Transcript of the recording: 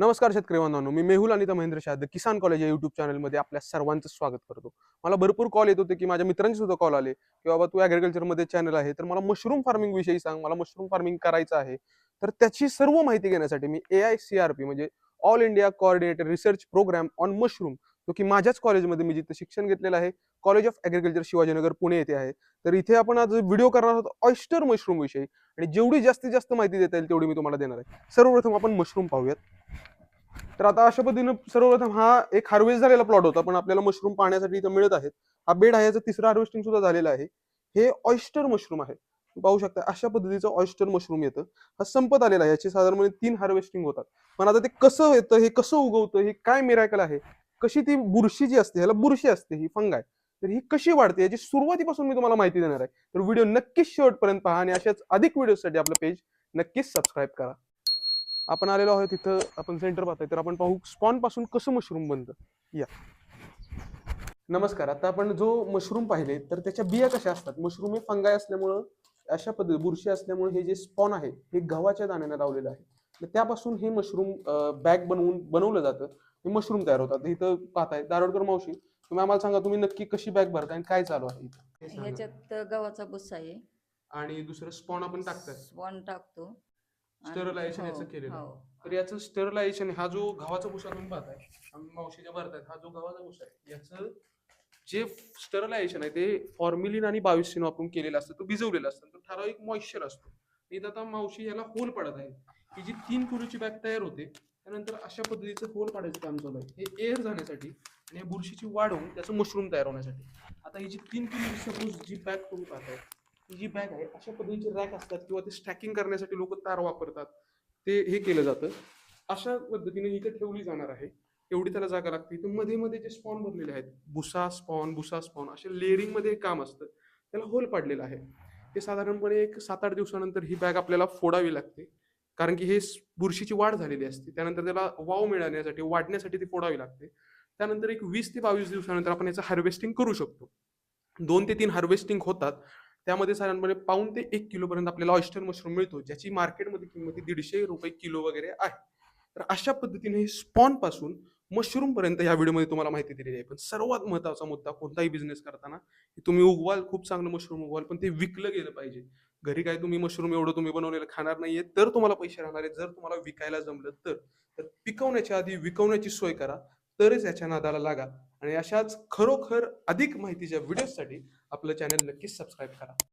नमस्कार शेतकरी बांधवांनो मी मेहुल अनिता महेंद्र शाह द किसान कॉलेज या युट्यूब चॅनलमध्ये आपल्या सर्वांचं स्वागत करतो. मला भरपूर कॉल येत होते की माझ्या मित्रांचे सुद्धा कॉल आले की बाबा तू ॲग्रिकल्चरमध्ये चॅनल आहे तर मला मशरूम फार्मिंग विषयी सांग मला मशरूम फार्मिंग करायचं आहे. तर त्याची सर्व माहिती घेण्यासाठी मी A I C R P म्हणजे all India coordinator research program on mushroom जो की माझ्याच कॉलेजमध्ये मी जिथे शिक्षण घेतलेलं आहे college of agriculture Shivajinagar Pune येथे आहे. तर इथे आपण आज व्हिडिओ करणार आहोत ऑयस्टर मशरूम विषयी आणि जेवढी जास्तीत जास्त माहिती देता येईल तेवढी मी तुम्हाला देणार आहे. सर्वप्रथम आपण मशरूम पाहूयात. तर आता अशा पद्धतीनं सर्वप्रथम हा एक हार्वेस्ट झालेला प्लॉट होता पण आपल्याला मशरूम पाहण्यासाठी इथं मिळत आहेत. हा बेड आहे याचं तिसरं हार्वेस्टिंग सुद्धा झालेलं आहे. हे ऑयस्टर मशरूम आहे. पाहू शकता अशा पद्धतीचं ऑयस्टर मशरूम येतं. हा संपत आलेला आहे याचे साधारणपणे तीन हार्वेस्टिंग होतात. पण आता ते कसं येतं हे कसं उगवतं हे काय मिरायकल आहे कशी ती बुरशी जी असते ह्याला बुरशी असते ही फंगाय तर ही कशी वाढते याची सुरुवातीपासून मी तुम्हाला माहिती देणार आहे. तर व्हिडिओ नक्कीच शेवटपर्यंत पहा आणि अशाच अधिक व्हिडिओसाठी आपलं पेज नक्कीच सबस्क्राईब करा. आपण आलेलो आहोत तिथं आपण सेंटर पाहतोय. तर आपण पाहू स्पॉनपासून कसं मशरूम बनतं. या. नमस्कार. आता आपण जो मशरूम पाहिले तर त्याच्या बिया कशा असतात? मशरूम हे फंगाय असल्यामुळं अशा पद्धती बुरशी असल्यामुळे हे जे स्पॉन आहे हे गव्हाच्या दाण्याने लावलेलं आहे. त्यापासून हे मशरूम बॅग बनवून बनवलं जातं. हे मशरूम तयार होतात. इथं पाहताय दारोडकर मावशी तुम्ही आम्हाला सांगा तुम्ही नक्की कशी बॅग भरताय आणि काय चालू आहे इथं. ह्याच्यात गव्हाचा भुस्सा आहे. आणि दुसरं स्पॉन आपण टाकताय. स्वान टाकतो. Sterilization हो, याचं केलेलं. हो. तर याचं स्टरलायझेशन हा जो गव्हाचा भुसा तुम्ही पाहताय आम्ही मावशीच्या भरतायत हा जो गव्हाचा भुसा आहे याचं जे स्टरलायझेशन आहे ते फॉर्म्युलिन आणि बायोसिन वापरून केलेलं असतं तो भिजवलेला असतं तो ठराविक मॉइश्चर असतो इथं आता मावशी याला होल पडत आहे ही जी तीन किलोची बॅग तयार होते त्यानंतर अशा पद्धतीचं होल पाडायचं काम चालू आहे हे एअर जाण्यासाठी आणि या बुरशीची वाढ होऊन त्याचं मशरूम तयार होण्यासाठी आता ही जी तीन किलो सपोज जी बॅग तुम्ही पाहताय ही जी बॅग आहे अशा पद्धतीचे रॅक असतात किंवा ते स्टॅकिंग करण्यासाठी लोक तार वापरतात ते हे केलं जातं. अशा पद्धतीने इथे ठेवली जाणार आहे. एवढी त्याला जागा लागते. इथं मध्ये मध्ये जे स्पॉन भरलेले आहेत बुसा स्पॉन बुसा स्पॉन असे लेअरिंगमध्ये काम असतं. त्याला होल पाडलेलं आहे. ते साधारणपणे एक सात आठ दिवसानंतर ही बॅग आपल्याला फोडावी लागते. कारण की हे बुरशीची वाढ झालेली असते. त्यानंतर त्याला वाव मिळण्यासाठी वाढण्यासाठी ती फोडावी लागते. त्यानंतर एक वीस ते बावीस दिवसानंतर आपण याचं हार्वेस्टिंग करू शकतो. दोन ते तीन हार्वेस्टिंग होतात. त्यामध्ये साधारणपणे पाऊन ते एक किलोपर्यंत आपल्याला ऑयस्टर मशरूम मिळतो ज्याची मार्केटमध्ये किंमत दीडशे रुपये किलो वगैरे आहे. तर अशा पद्धतीने हे स्पॉनपासून मशरूम पर्यंत या व्हिडिओमध्ये तुम्हाला माहिती दिलेली आहे. पण सर्वात महत्त्वाचा मुद्दा कोणताही बिझनेस करताना की तुम्ही उगवाल खूप चांगलं मशरूम उगवाल पण ते विकलं गेलं पाहिजे. घरी काय तुम्ही मशरूम एवढं तुम्ही बनवलेलं खाणार नाहीये तर तुम्हाला पैसे राहणार आहे जर तुम्हाला विकायला जमलं तर तर पिकवण्याच्या आधी विकवण्याची सोय करा. तरच याच्या नादाला लागा. आणि अशाच खरोखर अधिक माहितीच्या व्हिडिओसाठी आपलं चॅनल नक्कीच सबस्क्राईब करा.